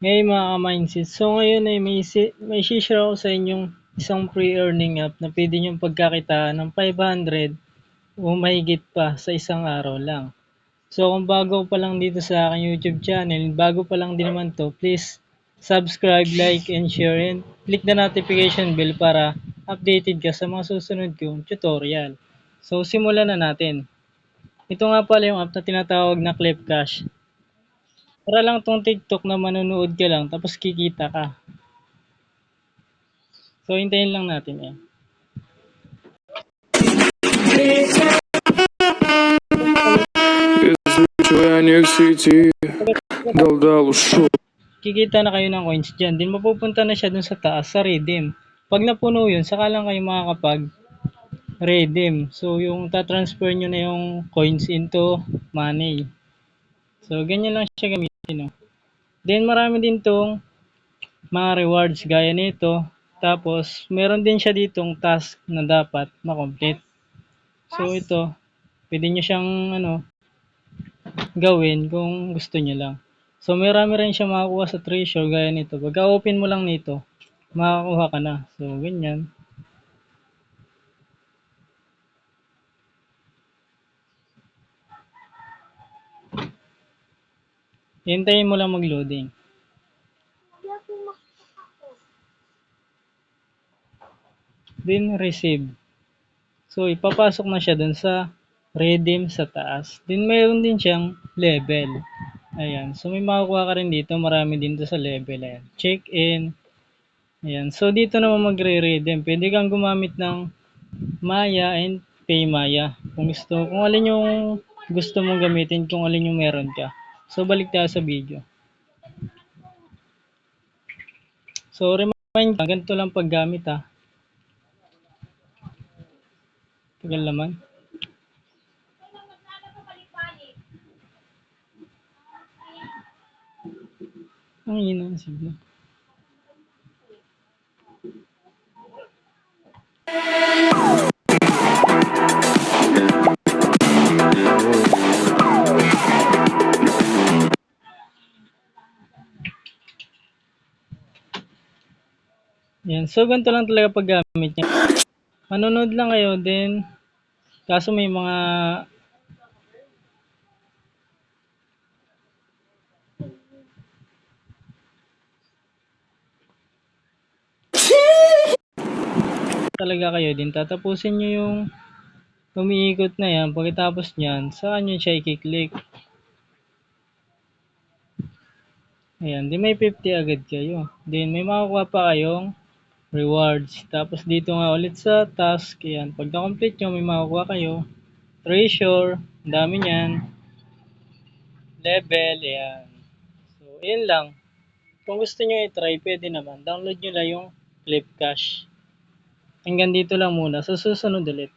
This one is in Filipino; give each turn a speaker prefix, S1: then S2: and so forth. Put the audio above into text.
S1: Ngayon mga ka-mindset, so ngayon ay may, si- may share ako sa inyong isang pre-earning app na pwede nyo pagkakitaan ng 500 o mahigit pa sa isang araw lang. So kung bago pa lang dito sa aking YouTube channel, bago pa lang din naman to, please subscribe, like, and share, and click the notification bell para updated ka sa mga susunod kong tutorial. So simulan na natin. Ito nga pala yung app na tinatawag na Clipcash. Para lang tong TikTok na manonood ka lang tapos kikita ka. So hintayin lang natin yan. Kikita na kayo ng coins dyan. Din mapupunta na siya dun sa taas sa redeem. Pag napuno yun, saka lang kayo makakapag redeem. So yung tatransfer nyo na yung coins into money. So ganyan lang siya gamitin. No? Then marami din tong mga rewards gaya nito. Tapos meron din siya ditong task na dapat makomplete. So ito, pwede nyo siyang ano, gawin kung gusto nyo lang. So marami rin siya makakuha sa treasure gaya nito. Pagka open mo lang nito, makakuha ka na. So ganyan. Hintayin mo lang mag-loading. Then receive. So ipapasok na siya dun sa redeem sa taas. Then mayroon din siyang level. Ayan. So may makukuha ka rin dito. Marami din to sa level. Ayan. Check in. Ayan. So dito naman magre-redeem. Pwede kang gumamit ng Maya and Pay Maya. Kung gusto, kung alin yung gusto mong gamitin, kung alin yung meron ka. So balik tayo sa video. So remind ka, ganito lang paggamit ha. Tagal naman. Ang hina ng Yan. So, ganito lang talaga paggamit niya. Manonood lang kayo, then, kaso may mga talaga kayo din. Tatapusin nyo yung umiikot na yan. Pagkatapos nyan saan nyo siya i-click? Ayan. Di may 50 agad kayo. Then may makukuha pa kayong rewards. Tapos dito nga ulit sa task ayan pag na-complete nyo may makukuha kayo. Treasure ang dami nyan level ayan. So yun lang. Kung gusto nyo i-try pwede naman. Download nyo lang yung Clipcash hanggang dito lang muna. Sa susunod ulit